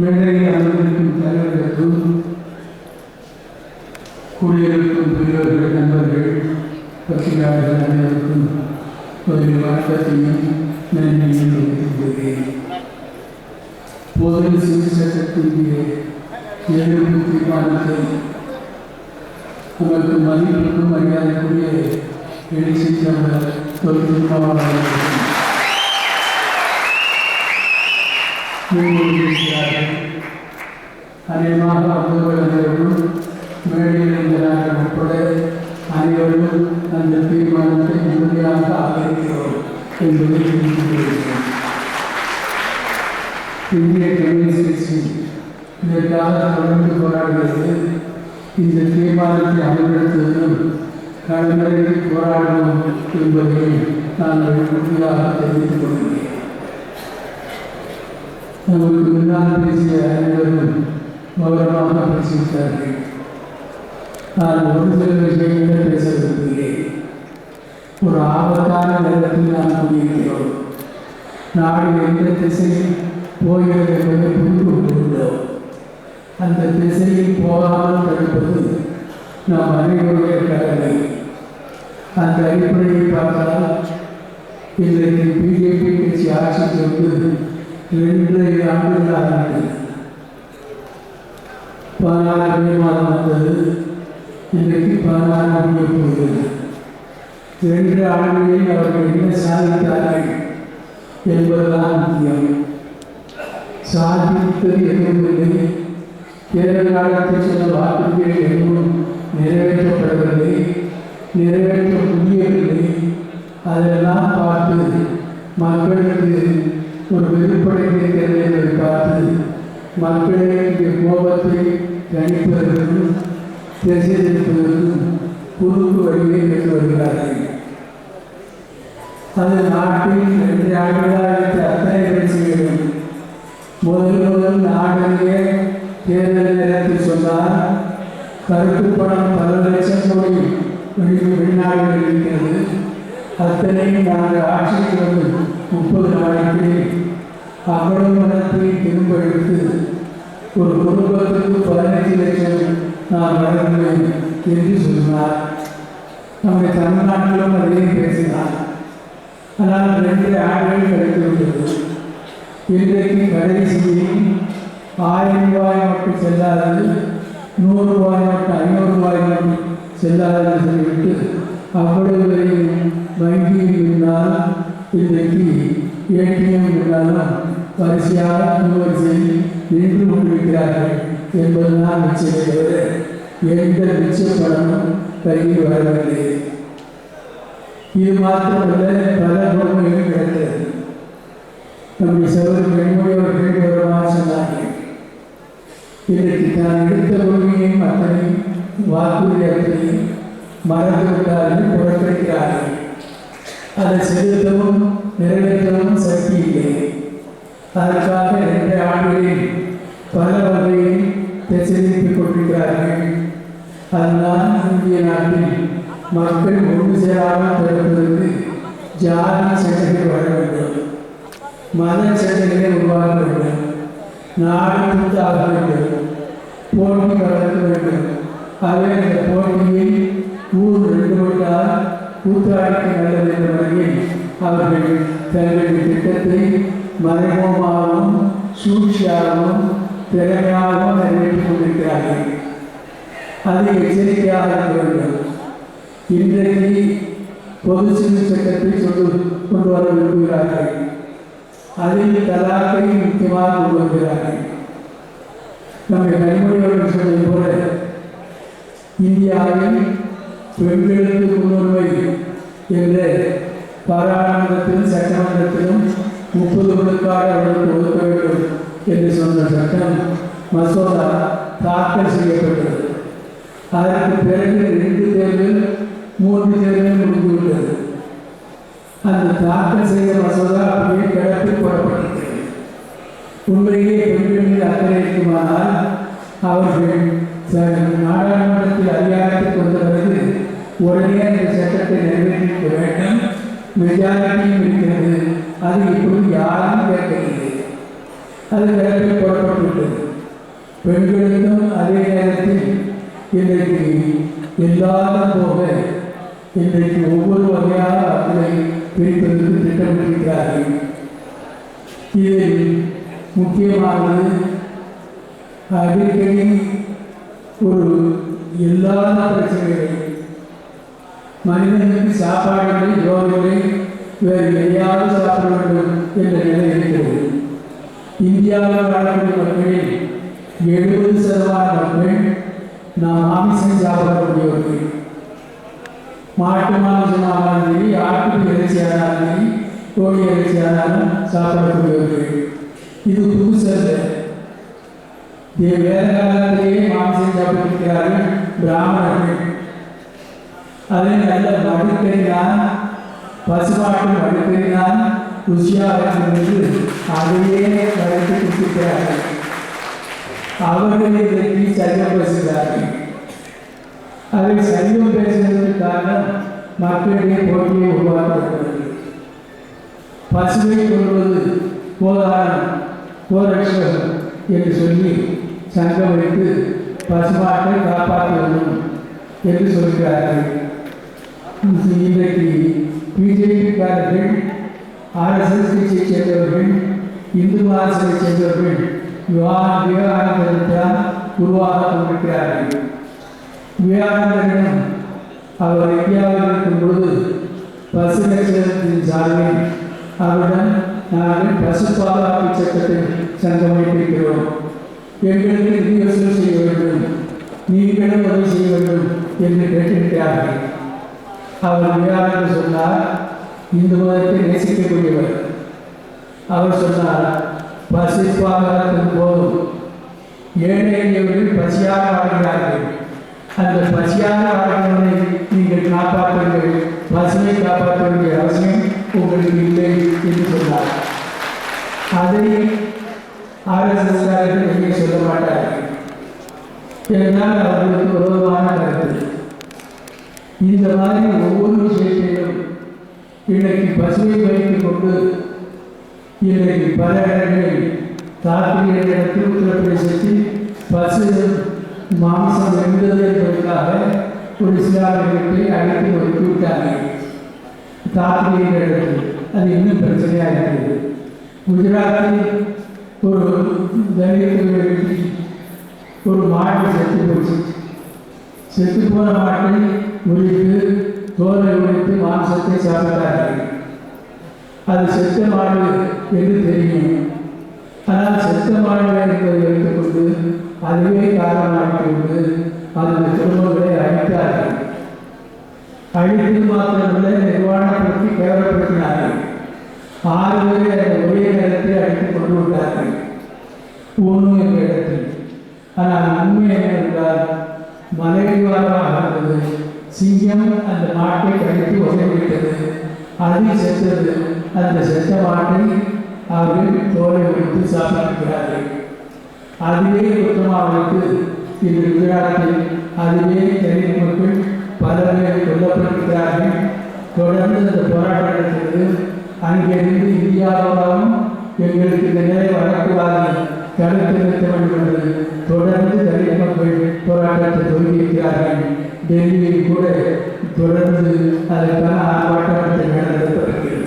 ಮೇಡಗೆ ಅನುಮತಿ ತಯಾರಿಸಬೇಕು ಕುಡಿಯಬೇಕು ಕುಡಿಯಬೇಕಂತ ಹೇಳಿ ಪತ್ರಿಕಾರಬೇಕು ಒಂದು ಮಾತನ್ನು ನಾನು ನೋಡುತ್ತಿದ್ದೇನೆ ಓದಲು ಶಿಕ್ಷಕರಿಗೆ ಹೇಳಬೇಕು ಕಾಣುತ್ತೆ ಅವತ್ತು ಮನೆಯನ್ನು ಮರ್ಯಾದೆ ಕುಡಿಯ ಹೇಳಿ ಶಿಕ್ಷಣ ತೊಲಗಿಸುವ தமிழர் தொழில்நுட்பமாளர்கள் முன்மொழிந்திருக்கிறார்கள் அநேகமாக அவர்கள் அனைவரும் மேடையில் இருக்கிறார்கள் உட்பட அனைவரும் அந்த தீர்மானத்தை முழுமையாக ஆதரிக்கிறோம் என்பதை தெரிவித்துக் கொள்கிறேன் இந்திய கம்யூனிஸ்ட் கட்சி இதற்காக தொடர்ந்து போராடுகிறது இந்த தீர்மானத்தை அமல்படுத்துவதும் களமிறங்கி போராடணும் என்பதை நாங்கள் உறுதியாக தெரிவித்துக் கொள்கிறேன் நமக்கு முன்னால் பேசிய அனைவரும் கௌரவமாக பேசிவிட்டார்கள் நான் ஒரு சில விஷயங்களை பேச விரும்புகிறேன் ஒரு ஆபத்தான நேரத்தில் நாம் கூடியிருக்கிறோம் நாடு எந்த திசையில் போகிறது என்பதை புரிந்து கொண்டிருக்கிறோம் அந்த திசையில் போகாமல் தடுப்பது நாம் அனைவருடைய கடமை. அந்த அடிப்படையை பார்த்தால் இன்றைக்கு பிஜேபி கட்சி ஆட்சிக்கு வந்து ரெண்டு ஆண்டுகளாக பதினாறு மே மாதம் வந்தது. இன்றைக்கு பதினாறு முடிய போகிறது. இரண்டு ஆண்டுகளில் அவர்கள் என்ன சாதித்தார்கள் என்பதுதான் முக்கியம். சாதித்தது எதுவும் இல்லை. தேர்தல் காலத்தில் சொன்ன வாக்குறுதிகள் எதுவும் நிறைவேற்றப்படவில்லை. நிறைவேற்ற முடியவில்லை. அதெல்லாம் பார்த்து மக்களுக்கு ஒரு வெறுப்படைந்த தேர்தலை பார்த்து மக்களுடைய கோபத்தை தணிப்பதற்கும் திசை திருப்பதற்கும் குறுக்கு வழியை பெற்று வருகிறார்கள். அது நாட்டில் ரெண்டு ஆண்டுகளாக அத்தனை கட்சிகளும் முதல் முதல் நாட்டிலே தேர்தல் நேரத்தில் சொன்னார் கருப்பு பணம் பல லட்சம் கோடி வெளி வெளிநாடுகளில் இருக்கிறது. அத்தனையும் நாங்கள் ஆட்சிக்கு வந்து முப்பது நாளைக்கு அவ்வளவு மனத்தை திரும்ப எடுத்து ஒரு குடும்பத்துக்கு பதினஞ்சு லட்சம் நான் வழங்குவேன் என்று சொன்னார். நம்முடைய தமிழ்நாட்டிலும் அதையும் பேசினார். ஆனால் ரெண்டு ஆண்டுகள் கிடைத்துவிட்டது இன்றைக்கு கடைசியில் ஆயிரம் ரூபாய் மட்டும் செல்லாதது நூறு ரூபாய் மட்டும் ஐநூறு ரூபாய் மட்டும் செல்லாதது சொல்லிவிட்டு அவ்வளவு வரையும் வங்கியில் இருந்தால் இன்றைக்கு ஏடிஎம் இருந்தாலும் வரிசையாக வரிசையில் நின்று கொண்டிருக்கிறார்கள் என்பதுதான் நிச்சயம் தவிர எந்த நிச்சயப்படமும் கையில் வரவில்லை. இது மாத்திரமல்ல பல பொறுமைகள் கிடைத்தது. நம்முடைய சகோதரி வெண்மொழி அவர்கள் கௌரவமாக சொன்னார்கள். இன்றைக்கு தான் எடுத்த பொறுமையையும் அத்தனை வாக்குறுதி அத்தனையும் மறந்து விட்டார்கள் புறக்கணிக்கிறார்கள். அதை செலுத்தவும் நிறைவேற்றவும் சக்தி இல்லை அதற்காக ரெண்டு ஆண்டுகளில் பல வகையில் திசைதிருப்பிக் கொண்டிருக்கிறார்கள். அதுதான் இந்திய நாட்டில் மக்கள் ஒன்று சேராமல் பிறப்பதற்கு ஜாதி சட்டங்கள் வர வேண்டும். மத சட்டங்களை உருவாக்க வேண்டும். நாடு ஆக வேண்டும். போட்டி வளர்க்க வேண்டும். அவை அந்த போட்டியை ஊர் ரெண்டு கூத்தாடிக்கு நல்லது என்ற வகையில் அவர்கள் தங்களுடைய திட்டத்தை மறைமுகமாகவும் சூழ்ச்சியாகவும் திறமையாகவும் நிறைவேற்றிக் கொண்டிருக்கிறார்கள். அது எச்சரிக்கையாக இருக்க வேண்டும். இன்றைக்கு பொது சிவில் சட்டத்தை சொல்லு கொண்டு வர விரும்புகிறார்கள். அதில் தலாக்கை முக்கியமாக கொண்டு வருகிறார்கள். நம்முடைய கனிமொழியோடு சொன்னது போல இந்தியாவில் பெண்களுக்கு முன்னுரிமை என்று பாராளுமன்றத்திலும் சட்டமன்றத்திலும் முப்பது விழுக்காடு அவர்களுக்கு ஒதுக்க வேண்டும் என்று சொன்ன சட்டம் மசோதா தாக்கல் செய்யப்பட்டது. அதற்கு பிறகு ரெண்டு தேர்தல் மூன்று தேர்தல் முடிந்துவிட்டது. அந்த தாக்கல் செய்த மசோதா அப்படியே கிடப்பில் போடப்பட்டது உண்மையிலே பெண்களில் அக்கறை இருக்குமானால் அவர்கள் நாடாளுமன்றத்தில் அதிகாரத்தை கொண்டவர்கள் உடனே அந்த சட்டத்தை நிறைவேற்றிக்க வேண்டும் மெஜாரிட்டியும் இருக்கிறது. அது இப்பொழுது யாரும் கேட்கவில்லை. அது கிடப்பில் போடப்பட்டுவிட்டது பெண்களுக்கும் அதே நேரத்தில் இன்றைக்கு இல்லாத போக இன்றைக்கு ஒவ்வொரு வகையான அவர்களை பிரிப்பதற்கு திட்டமிட்டிருக்கிறார்கள். இதில் முக்கியமானது அடிக்கடி ஒரு இல்லாத பிரச்சனைகளை மனிதனுக்கு சாப்பாடுகளை யோகங்களை வேறு எதையாவது சாப்பிட வேண்டும் என்ற நிலை இருக்கிறது. இந்தியாவில் வாழக்கூடிய மக்களில் எழுபது சதவீத மக்கள் நாம் மாமிசம் சாப்பிடக்கூடியவர்கள் மாட்டு மாமிசமானாலும் சரி ஆட்டு இறைச்சியானாலும் சரி கோழி இறைச்சியானாலும் சாப்பிடக்கூடியவர்கள் இது புதுசல்ல வேத காலத்திலேயே மாமிசம் சாப்பிட்டிருக்கிறார்கள் பிராமணர்கள். அதை நல்ல மடுக்கறினால் பசுமாட்டு மடுக்கறினால் ருசியாக இருக்கிறது அதையே வளர்த்து கொடுத்துக்கிறார்கள் அவர்களே இன்றைக்கு சைவம் பேசுகிறார்கள். அதை சைவம் பேசுவதற்கு காரணம் மக்களிடையே போட்டியை உருவாக்கப்படுகிறது பசுமை கொள்வது போதாரம் போரட்சகம் என்று சொல்லி சங்கம் வைத்து பசுமாட்டை காப்பாற்ற வேண்டும் என்று சொல்கிறார்கள். இன்றைக்கு பிஜேபிக்காரர்கள் ஆர்எஸ்எஸ் கட்சியை சேர்ந்தவர்கள் இந்து மகாசபை சேர்ந்தவர்கள் விவாக விவேகானந்தத்தான் உருவாக கொண்டிருக்கிறார்கள். விவேகானந்தரிடம் அவர் இந்தியாவில் இருக்கும் பொழுது பசு லட்சத்தின் சார்பில் அவரிடம் நாங்கள் பசு பாதுகாப்பு சட்டத்தில் சங்கம் வைத்திருக்கிறோம் எங்களுக்கு நிதி வசூல் செய்ய வேண்டும் நீங்களும் உதவி செய்ய வேண்டும் என்று கேட்டிருக்கிறார்கள். அவர் விவேகானந்தர் சொன்னார் இந்து மதத்தை நேசிக்கக்கூடியவர். அவர் சொன்னார் பசு போதும் ஏழை எளியவர்கள் பசியாக வாழ்கிறார்கள். அந்த பசியாக வாழ்கிறவனை நீங்கள் காப்பாற்றுங்கள் பசுமை காப்பாற்ற வேண்டிய அவசியம் உங்களுக்கு இல்லை என்று சொன்னார். அதை ஆர்எஸ்எஸ்காரர்கள் நீங்கள் சொல்ல மாட்டார்கள். என்றால் அவர்களுக்கு விரோதமான கருத்து. இந்த மாதிரி ஒவ்வொரு விஷயத்திலும் இன்றைக்கு பசுவை வைத்துக் கொண்டு இன்றைக்கு பல இடங்களில் கார்த்திகை இடத்தில் உத்தரப்பிரதேசத்தில் பசு மாம்சம் இருந்தது என்பதற்காக ஒரு இஸ்லாமியர்களை அழைத்து வைத்து விட்டார்கள். கார்த்திகை இடத்தில் அது இன்னும் பிரச்சனையாக இருக்கிறது. குஜராத்தில் ஒரு தலித் ஒரு மாட்டு செத்து போச்சு. செத்து போன மாட்டை முறித்து தோலை உடைத்து மாம்சத்தை சாப்பிட்டார்கள். அது செத்த மாடு என்று தெரியும். ஆனால் செத்த மாடு என்பதை எடுத்துக்கொண்டு அதுவே காரணமாகிக்கொண்டு அந்த குடும்பங்களை அழித்தார்கள். அழித்து மாத்திரமல்ல நிர்வாணப்படுத்தி கேவலப்படுத்தினார்கள். ஆறு பேரை அந்த ஒரே நேரத்தில் அழைத்து கொண்டு விட்டார்கள். ஒன்று என்ற இடத்தில். ஆனால் உண்மை என்னவென்றால் மலைவாரமாக இருந்தது. சிங்கம் அந்த மாட்டை கழித்து உதவிவிட்டது அது செத்தது அந்த செத்த மாட்டை அவர்கள் தோலை வைத்து சாப்பிட்டிருக்கிறார்கள். அதுவே குற்றமாக வைத்து இன்று குஜராத்தில் அதுவே தலித் மக்கள் பல பேர் கொல்லப்பட்டிருக்கிறார்கள். தொடர்ந்து அந்த போராட்டம் நடக்கிறது. அங்கிருந்து இந்தியாவாலும் எங்களுக்கு இந்த நிலை வரக்கூடாது. தடுத்து நிறுத்த வேண்டும் என்று தொடர்ந்து தலித் மக்கள் போராட்டத்தை தொடங்கியிருக்கிறார்கள் டெல்லியில் கூட தொடர்ந்து அதற்கான ஆர்ப்பாட்டத்தை நடத்தப்படுகிறது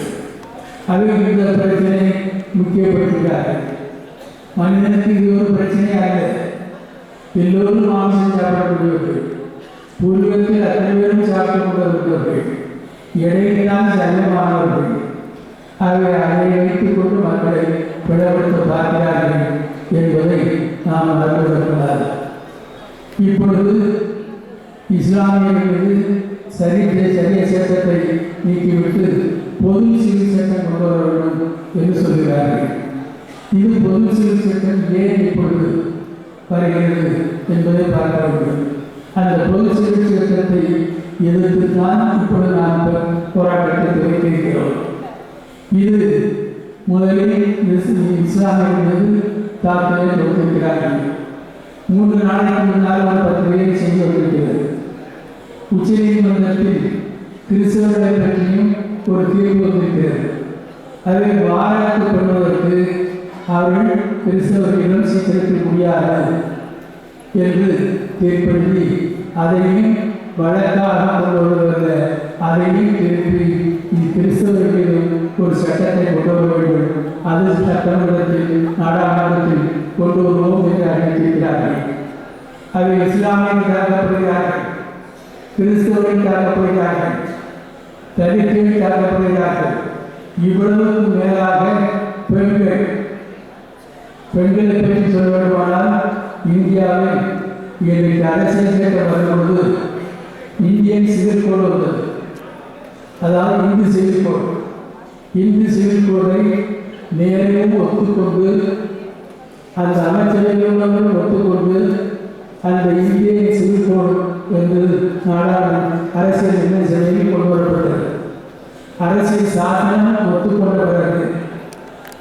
அது இந்த பிரச்சனை முக்கியப்படுத்துகிறார்கள் மனிதனுக்கு இது ஒரு பிரச்சனை அல்ல. எல்லோரும் மாமிசம் சாப்பிடக்கூடியவர்கள் பூர்வத்தில் அத்தனை பேரும் சாப்பிட்டு கொண்டிருக்கிறவர்கள் இடையில்தான் சரியமானவர்கள் ஆகவே அதை வைத்துக் கொண்டு மக்களை பிளவுபடுத்த பார்க்கிறார்கள் என்பதை நாம் மறந்துவிடக்கூடாது. இப்பொழுது இஸ்லாமியர்கள் சரி சரிய சேதத்தை நீக்கிவிட்டு பொது சிவில் சட்டம் கொண்டு வர வேண்டும் என்று சொல்கிறார்கள். இது பொது சிவில் சட்டம் ஏன் இப்பொழுது வருகிறது என்பதை பார்க்க வேண்டும். அந்த பொது சிவில் சட்டத்தை எதிர்த்து தான் இப்பொழுது நாம் போராட்டத்தை துவக்கியிருக்கிறோம். இது முதலில் இஸ்- இஸ்லாமியர்கள் மீது கொடுத்திருக்கிறார்கள் மூன்று நாளைக்கு முன்னால் ஒரு பத்திரிகை செய்தி வந்திருக்கிறது உச்சநீதிமன்றத்தில் கிறிஸ்தவர்களை பற்றியும் ஒரு தீர்ப்பு வந்திருக்கிறது. அதை வாராட்டு கொள்வதற்கு அவர்கள் கிறிஸ்தவர்களிடம் சித்தரிக்க முடியாது என்று தீர்ப்பெழுதி அதையும் வழக்காக கொண்டு வருவதில்ல அதையும் திருப்பி இது கிறிஸ்தவர்களும் ஒரு சட்டத்தை கொண்டு வர வேண்டும். அது சட்டமன்றத்தில் நாடாளுமன்றத்தில் கொண்டு வருவோம் என்று அறிவித்திருக்கிறார்கள். அவை இஸ்லாமியில் தாக்கப்படுகிறார்கள் கிறிஸ்தவர்கள் தாக்கப்படுகிறார்கள் தலித்தில் தாக்கப்படுகிறார்கள் இவ்வளவுக்கு மேலாக பெண்கள் பெண்களை பற்றி சொல்ல வேண்டுமானால் இந்தியாவில் எனக்கு அரசியல் சட்டம் வரும்போது இந்தியன் சிவில் கொண்டு வந்தது. அதாவது Hindu civil code Hindu civil கோடை நேரையும் ஒத்துக்கொண்டு அந்த அமைச்சரவையும் ஒத்துக்கொண்டு அந்த இந்திய சிவில் கோட் என்று நாடாளும் அரசியல் என்ன சிலையில் கொண்டு வரப்பட்டது அரசியல் சாசனம் ஒத்துக்கொண்ட பிறகு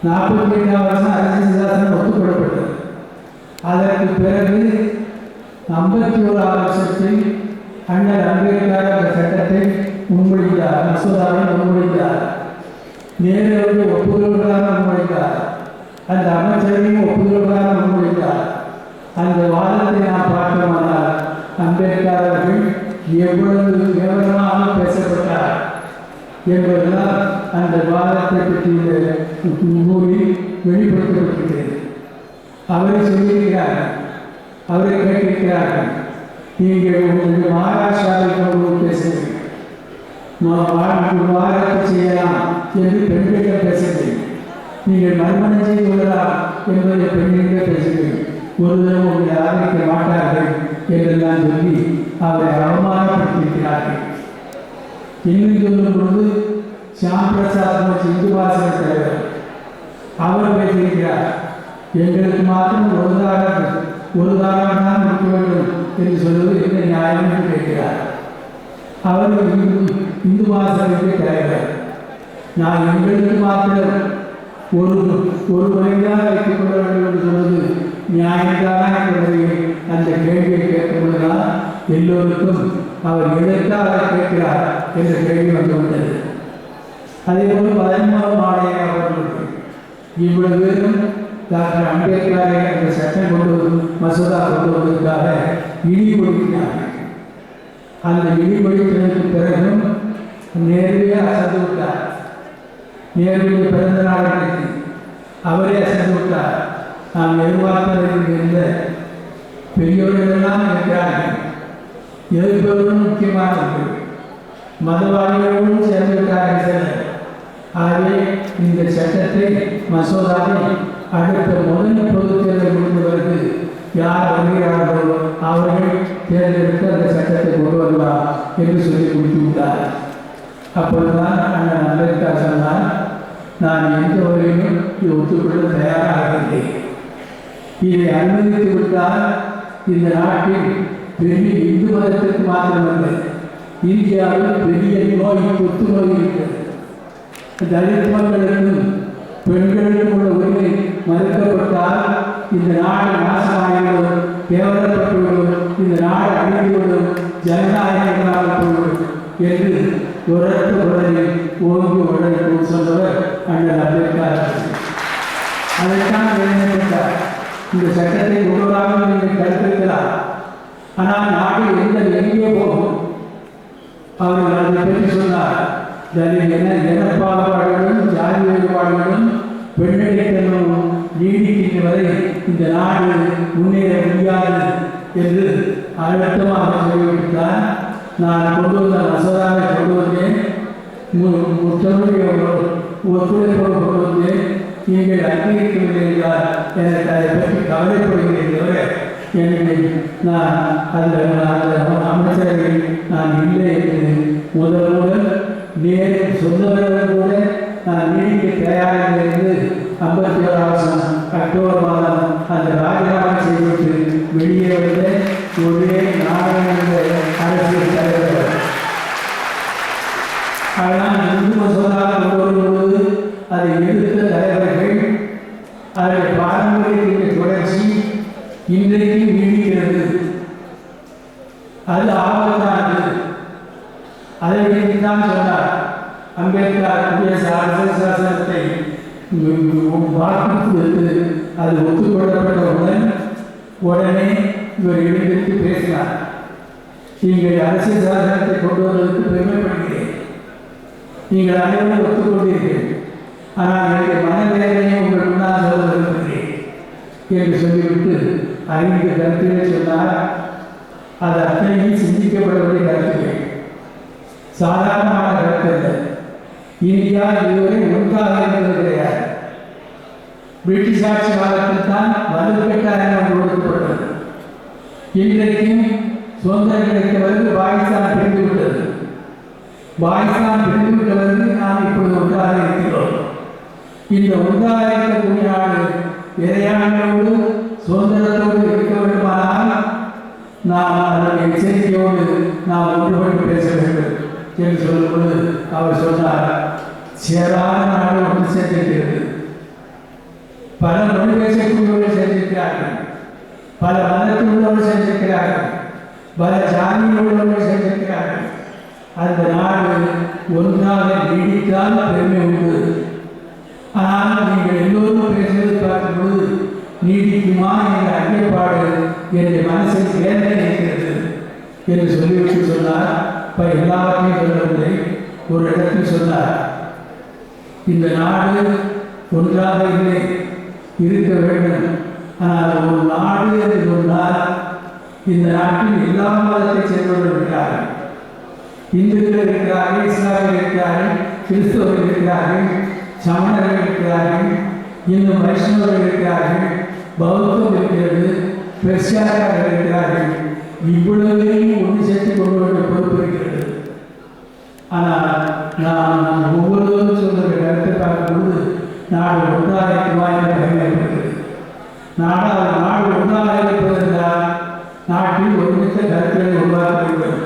நாற்பத்தி எட்டாம் வருஷம் அரசியல் சாசனம் ஒத்துக்கொள்ளப்பட்டது. அதற்கு பிறகு ஐம்பத்தி ஓராம் வருஷத்தில் அண்ணல் அம்பேத்கர் அந்த சட்டத்தை முன்மொழிந்தார் மசோதாவை முன்மொழிந்தார் வந்து ஒப்புதல்களாக முன்மொழிந்தார் அந்த அமைச்சரையும் ஒப்புதல்களாக முன்மொழிந்தார் அந்த வாதத்தை நாம் பார்க்கமானால் அம்பேத்கர் அவர்கள் எவ்வளவு கேவலமாக பேசப்பட்டார் என்பதுதான் அந்த வாதத்தை பற்றிய நூலில் வெளிப்படுத்தப்பட்டிருக்கிறது. அவரை சொல்லியிருக்கிறார்கள் அவரை கேட்டிருக்கிறார்கள். நீங்கள் உங்கள் மகாராஷ்டிராவில் கொண்டு பேசுகிறீர்கள் வாரத்தை செய்யலாம் என்று பெண்களிடம் பேசுகிறேன். நீங்கள் மறுமணம் செய்து கொள்ளலாம் என்பதை பெண்களிடம் பேசுகிறேன். ஒரு தினம் உங்களை ஆதரிக்க மாட்டார்கள் என்றெல்லாம் சொல்லி அவரை அவமானப்படுத்தியிருக்கிறார்கள். இன்னும் சொல்லும் பொழுது சியாம் பிரசாத் மற்றும் இந்து வாசக தலைவர் அவர் பேசியிருக்கிறார் எங்களுக்கு மாத்திரம் ஒரு தாரம் ஒரு தாரம் தான் இருக்க வேண்டும் என்று சொல்வது என்ன நியாயம்? என்று கேட்கிறார். அவர் இந்து இந்து வாசகத்தை தலைவர் நான் எங்களுக்கு மாத்திரம் ஒரு ஒரு முறைதான் வைத்துக் கொள்ள வேண்டும் என்று சொன்னது நியாயம்தானா என்பதை அந்த கேள்வியை கேட்கும்போதுதான் எல்லோருக்கும் அவர் எழுத்தாக கேட்கிறார் என்ற கேள்வி வந்து வந்தது அதே போல் பதினொன்றாம் ஆணைய அவர்களுக்கு இவ்வளவு பேரும் டாக்டர் அம்பேத்கரை அந்த சட்டம் கொண்டு வந்து மசோதா கொண்டு வருவதற்காக இடி அந்த இடி பிறகும் நேருவே அசந்து விட்டார். நேருடைய பிறந்த நாள் அன்றைக்கு அவரே அசந்து விட்டார். நாம் எதிர்பார்ப்பதற்கு இருந்த பெரியோர்களெல்லாம் இருக்கிறார்கள். எதிர்ப்பவர்களும் முக்கியமானவர்கள் மதவாதிகளும் சேர்ந்து விட்டார்கள் சிலர். ஆகவே இந்த சட்டத்தை மசோதாவை அடுத்த முதல் பொது தேர்தல் முடிந்தவருக்கு யார் வருகிறார்களோ அவர்கள் தேர்ந்தெடுத்து அந்த சட்டத்தை கொண்டு வரலாம் என்று சொல்லி முடித்து விட்டார் அப்பொழுதுதான் அண்ணன் அம்பேத்கர் சொன்னார் நான் எந்த வரையிலும் இது ஒத்துக்கொள்ள தயாராக இல்லை இதை அனுமதித்து விட்டால் இந்த நாட்டில் பெரிய இந்து மதத்திற்கு மாத்திரமல்ல இந்தியாவில் பெரிய நோய் தொத்து நோய் இருக்கிறது. தலித் மக்களுக்கும் பெண்களுக்கும் உள்ள உரிமை மறுக்கப்பட்டால் இந்த நாடு நாசமாகிவிடும் கேவலப்பட்டுவிடும் இந்த நாடு அழிந்துவிடும் ஜனநாயகம் போய்விடும் என்று உரத்து உடலில் ஓங்கி உடலில் சொன்னவர் அண்ணன் அம்பேத்கர் அதைத்தான் வேண்டுமென்றார் இந்த சட்டத்தை முழுவதாக நீங்கள் கருத்திருக்கிறார் ஆனால் நாடு எந்த எங்கே போகும் அவர்கள் அதை பற்றி சொன்னார். அதில் என்ன இனப்பாகுபாடுகளும் ஜாதி வேறுபாடுகளும் பெண்ணிடைத்தனமும் நீடிக்கின்ற வரை இந்த நாடு முன்னேற முடியாது என்று அழுத்தமாக சொல்லிவிட்டார் நான் கொண்டு வந்த மசோதாவை கொண்டு வந்தேன் முத்தருடைய ஒத்துழைப்போடு கொண்டு வந்தேன் நீங்கள் அங்கீகரிக்கவில்லை என்றால் எனக்கு அதை பற்றி கவலைப்படுகிறேன் தவிர எனக்கு நான் அந்த அந்த அமைச்சரவை நான் இல்லை என்று முதல் முதல் நேரில் சொந்தவர்கள் கூட நான் நீடிக்க தயாராக இருந்து ஐம்பத்தி ஓராம் அக்டோபர் மாதம் அந்த ராஜினாமா செய்துவிட்டு வெளியே வந்தேன். ஒரே நாடாளுமன்ற அரசியல் தலைவர் ஆனால் இந்து மசோதா கொண்டு வரும்போது அதை எதிர்த்த தலைவர்கள் அதனுடைய பாரம்பரியத்தின் தொடர்ச்சி இன்றைக்கு நீடிக்கிறது. அது ஆபத்தானது. அதை பற்றி தான் சொன்னார் அம்பேத்கர் குடியரசு அரசியல் சாசனத்தை. வாக்கு அது ஒத்துக்கொள்ளப்பட்டவுடன் உடனே இவர் எழுந்திருத்து பேசினார். நீங்கள் அரசியல் சாசனத்தை கொண்டு வருவதற்கு பெருமைப்படுகிறேன் நீங்கள் அனைவரும் ஒத்துக்கொண்டீர்கள். ஆனால் என்னுடைய மனவேதனையை உங்கள் முன்னால் சொல்ல விரும்புகிறேன். என்று சொல்லிவிட்டு ஐந்து கருத்துக்களை சொன்னார். அது அத்தனையும் சிந்திக்கப்படக்கூடிய கருத்துக்கள் சாதாரணமான கருத்து இல்லை இந்தியா இதுவரை ஒன்றாக இருந்தது கிடையாது. பிரிட்டிஷ் ஆட்சி காலத்தில் தான் வலுக்கட்டாயம் கொடுக்கப்பட்டது. இன்றைக்கும் சுதந்திரம் கிடைத்த பிறகு பாகிஸ்தான் பிரிந்துவிட்டது. பாகிஸ்தான் பிரிந்து பிறகு நாம் இப்பொழுது ஒன்றாக இருக்கிறோம். இந்த ஒன்றாக இருக்கக்கூடிய நாடு இறையாண்மையோடு சுதந்திரத்தோடு இருக்க வேண்டுமானால் நாம் அதனுடைய எச்சரிக்கையோடு நாம் ஒன்றுபட்டு பேச வேண்டும் என்று சொல்லும்போது அவர் சொன்னார் சேராத நாடு ஒன்று சேர்ந்திருக்கிறது பல மொழி பேசக்கூடியவர்கள் சேர்ந்திருக்கிறார்கள் பல மதத்தில் உள்ளவர்கள் செஞ்சிருக்கிறார்கள் பல ஜாதியில் உள்ளவர்கள் செஞ்சிருக்கிறார்கள் அந்த நாடு ஒன்றாக நீடித்தால் பெருமை உண்டு ஆனால் நீங்கள் எல்லோரும் பேசுவது பார்க்கும்போது நீடிக்குமா என்ற அங்கேபாடு என்னுடைய மனசில் வேதனை இருக்கிறது என்று சொல்லிவிட்டு சொன்னார் இப்போ எல்லாவற்றையும் சொல்லவில்லை ஒரு இடத்தில் சொன்னார் இந்த நாடு ஒன்றாக இல்லை இருக்க வேண்டும் ஆனால் ஒரு நாடு என்று சொன்னால் இந்த நாட்டில் எல்லா மதத்தை சேர்ந்தவர்கள் இருக்கிறார்கள். இந்துக்கள் இருக்கிறார்கள் இஸ்லாமியர்கள் இருக்கிறார்கள் கிறிஸ்தவர்கள் இருக்கிறார்கள் சமணர்கள் இருக்கிறார்கள் இன்னும் வைஷ்ணவர்கள் இருக்கிறார்கள் பௌத்தம் இருக்கிறது பெர்சியாக்காரர்கள் இருக்கிறார்கள். இவ்வளவையும் ஒன்று சேர்த்து கொண்டு வர பொறுப்பு இருக்கிறது. ஆனால் நான் ஒவ்வொருவரும் சொல்கிற கருத்தை பார்க்கும்போது நாடு ஒன்றாக இருக்குமா என்ற நாடு ஒன்றாக இருப்பதென்றால் நாட்டில் ஒருமித்த கருத்துக்களை உருவாக்க வேண்டும்.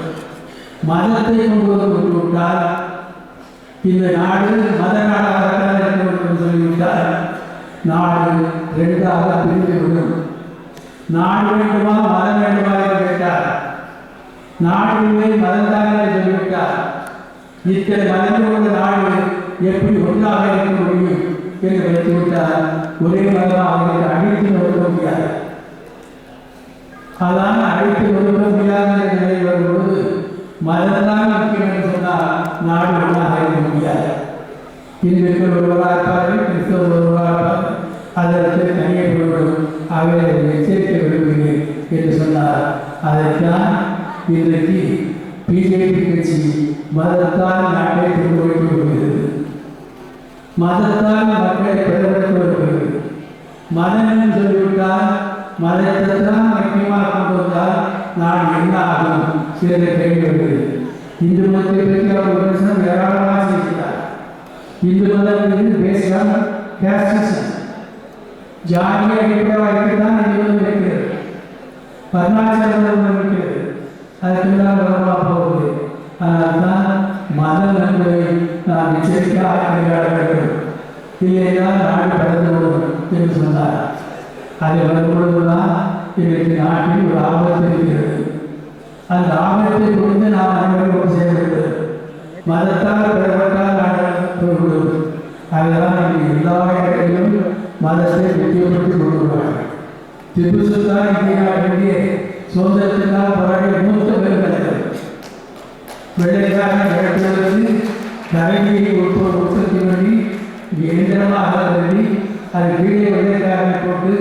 மதத்தை கொண்டு வந்து கொண்டுவிட்டால் இந்த நாடு மத நாடாகத்தான் இருக்க வேண்டும் என்று சொல்லிவிட்டால் நாடு ரெண்டாக பிரிந்துவிடும் நாடு வேண்டுமா மதம் வேண்டுமா என்று கேட்டார். நாடு மதந்தாக என்று சொல்லிவிட்டார். இத்தனை மதங்கள் கொண்ட நாடு எப்படி ஒன்றாக இருக்க முடியும்? என்று வைத்துவிட்டால் ஒரே மதம் அவர்களுக்கு அழித்து நொறுக்க முடியாது. அதான் அழைத்து நொறுக்க முடியாத நிலை வரும்போது மதம்தான் முக்கியம் என்று சொன்னால் நாடு ஒன்றாக இருக்க முடியாது. இந்துக்கள் ஒருவராக கிறிஸ்தவ கிறிஸ்தவர் ஒருவராக அதற்கு தனியே போய்விடும் அவரை எச்சரிக்க விரும்புகிறேன் என்று சொன்னார். அதைத்தான் இன்றைக்கு பிஜேபி கட்சி மதத்தால் நாட்டை பின்பற்றி வருகிறது மதத்தால் மக்களை பிளவுபடுத்தி வருகிறது மதம் என்று சொல்லிவிட்டால் மதத்தை தான் முக்கியமாக கொண்டு வந்தால் நான் என்ன ஆகும் சில கேள்வி வருகிறது இந்து மதத்தை பற்றி அவர் விமர்சனம் ஏராளமாக செய்கிறார் இந்து மதம் என்று பேசினால் கேஸ்டிசம். ஜாதிய அடிப்படையாக இருக்கத்தான் இந்து மதம் இருக்கிறது. அருணாச்சல இருக்கிறது. அதுக்குள்ளாக வரமா போகுது ஆனால் தான் மதம் என்பதை நான் எச்சரிக்கையாக கையாள வேண்டும் நாடு கடந்து என்று சொன்னார். அதை வரும்பொழுதுதான் இன்றைக்கு நாட்டில் ஒரு ஆபத்து இருக்கிறது. அந்த ஆபத்தை புரிந்து நாம் அனைவரும் செய்ய வேண்டும். மதத்தால் பிறப்பட்டால் நாடு அதெல்லாம் இங்கே எல்லா இடங்களிலும் மதத்தை முக்கியப்படுத்தி கொண்டுள்ளார்கள் திப்பு சுல்தான் இந்தியா வேண்டிய சுதந்திரத்தினால் போராடிய மூத்த பெருமக்கள் வெள்ளைக்காரன் நடத்துவதற்கு தலைமையை உற்பத்தி பண்ணி இயந்திரமாக கருதி அது கீழே வெள்ளைக்காரனை போட்டு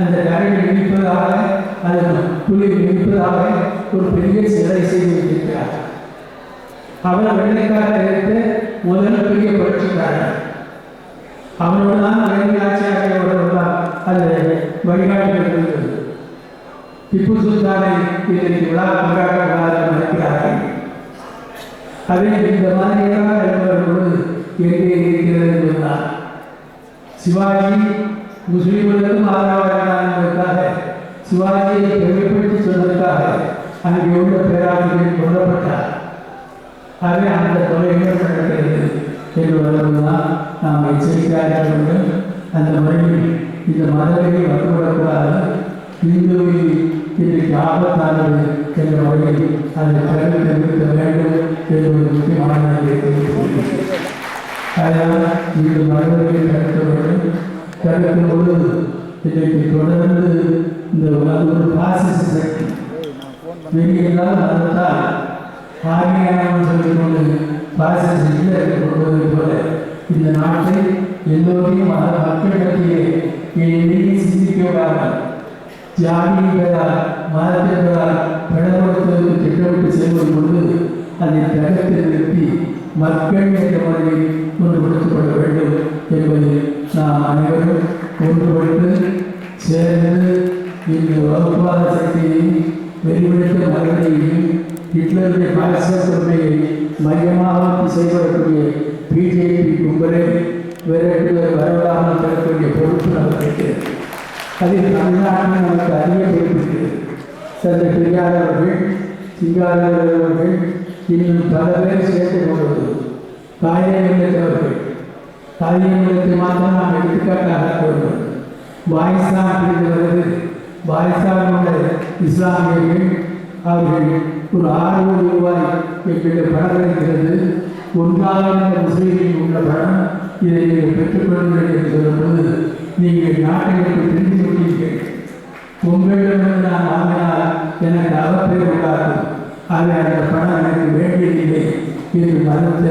அந்த கரையை இடிப்பதாக அது புலி இடிப்பதாக ஒரு பெரிய சிலை செய்து வைத்திருக்கிறார் அவர் வெள்ளைக்காரன் எடுத்து முதல் பெரிய புரட்சிக்காரர். அவனோடு தான் இலங்கை ஆட்சியாளர்களோடு தான் அது வழிகாட்டு இருந்தது. திப்பு சுல்தானை இன்றைக்கு விழா கொண்டாட்டங்களாக விழாவில் நடக்கிறார்கள் அதே இந்த மாதிரியாக எழுபவர்களோடு எங்கே இருக்கிறது என்பதுதான் சிவாஜி முஸ்லீம்களுக்கும் ஆதரவாக என்பதற்காக சிவாஜியை பெருமைப்படுத்தி சொன்னதற்காக அங்கே உள்ள பேராசிரியர் கொல்லப்பட்டார். ஆகவே அந்த கொலைகள் நடக்கிறது என்று வருவதுதான் நாம் எச்சரிக்கையாக இருக்க வேண்டும். அந்த முறையில் இந்த மதத்தை வந்துவிடக்கூடாது இந்து இன்றைக்கு ஆபத்தானது என்ற வகையில் அதை கல்வி தெரிவிக்க வேண்டும் என்பது முக்கியமான ஆனால் இந்த மதங்களை தடுக்க வேண்டும் பொழுது இன்றைக்கு தொடர்ந்து இந்த உலகம் ஒரு பாசிச சக்தி. வெளியெல்லாம் மதத்தால் ஆரியானம் சொல்லிக்கொண்டு பாசிச இல்லை கொள்வதை போல இந்த நாட்டை எல்லோரையும் மத மக்களிடத்திலே பிளவுபடுத்துவதற்கு திட்டமிட்டு செல்வது அதை தகத்தில் நிறுத்தி மக்கள் என்ற முறையில் ஒன்றுபடுத்தப்பட வேண்டும் என்பதை நாம் அனைவரும் ஒன்றுபட்டு சேர்ந்து இந்த வகுப்பாத சக்தியை வெளிப்படுத்த மறுபடியும் ஹிட்லருடைய பாரசிய மையமாக செயல்படக்கூடிய பிஜேபி கும்பலை விரட்டுவது வரவிடாமல் தரக்கூடிய பொறுப்பு நமக்கு இருக்கிறது அதில் தமிழ்நாட்டில் நமக்கு அதிக பொறுப்பு சந்தை பெரியார் அவர்கள் சிங்காரவர் அவர்கள் இன்னும் பல பேர் சேர்த்து கொண்டது காயமில்லத்தவர்கள் காரியங்களுக்கு மாத்திரம் நாம் எடுத்துக்காட்டாக கொள்வோம் பாகிஸ்தான் பிரிந்து வருது உள்ள இஸ்லாமியர்கள் அவர்கள் ஒரு ஆறு ரூபாய் என்கிற பணம் இருக்கிறது ஒன்றாவது முஸ்லீமில் உள்ள பணம் இதை நீங்கள் பெற்றுக்கொள்ளுங்கள் என்று சொல்லும்போது நீங்கள் நாட்டை தெரிந்து கொண்டீர்கள். உங்களிடமிருந்து நான் வாங்கினால் எனக்கு அவப்பேர் உண்டாகும். ஆக அந்த பணம் எனக்கு வேண்டியதில்லை. என்று மறுத்த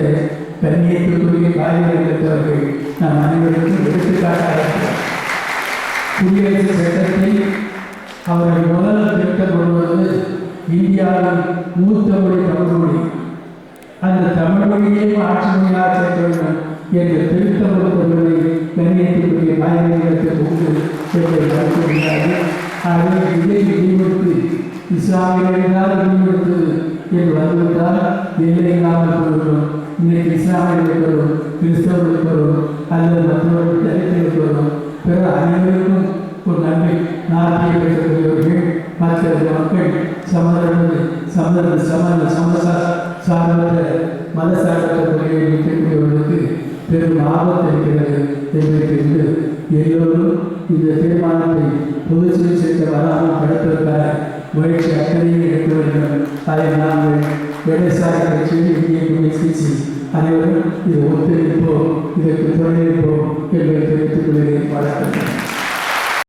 கண்ணியத்துக்குரிய காரியத்தவர்கள் நாம் அனைவருக்கும் எடுத்துக்காட்டாக குடியரசு சட்டத்தில் அவர்கள் முதல் திருத்தம் கொள்வது இந்தியாவின் மூத்த மொழி தமிழ் மொழி. அந்த தமிழ் மொழியையும் ஆட்சி மொழியாக சேர்க்க வேண்டும் என்ற திருத்தம் கொடுத்தவர்களை கண்ணியத்துக்குரிய காரியங்களுக்கு உண்டு என்று கருத்துகிறார்கள் ஆகவே இதை விதிவிடுத்து இஸ்லாமியர்களால் என்று வந்துவிட்டால் இல்லை இல்லாமல் போய்விடும் இன்னைக்கு இஸ்லாமியர்களுக்கு வரும் கிறிஸ்தவர்களுக்கு வரும் அல்லது மற்றவர்கள் தலித்துகளுக்கு வரும் பிற அனைவருக்கும் ஒரு நன்மை. நாட்டியை பெற்றக்கூடியவர்கள் மற்ற மக்கள் சமதர்ம சமத சமத சமசா சார்பற்ற மத சார்பற்றவர்களை இருக்கக்கூடியவர்களுக்கு பெரும் ஆபத்து இருக்கிறது என்பதை தெரிந்து எல்லோரும் இந்த தீர்மானத்தை பொது சிகிச்சைக்கு வராமல் தடுப்பதற்காக முயற்சி அத்தனையும் எடுக்க வேண்டும். அதை நாங்கள் இடதுசாரி கட்சியில் இந்திய கம்யூனிஸ்ட் அனைவரும் இது ஒத்துழைப்போம் இதற்கு துணையிருப்போம் என்று தெரிவித்துக் கொள்கிறேன். வணக்கம்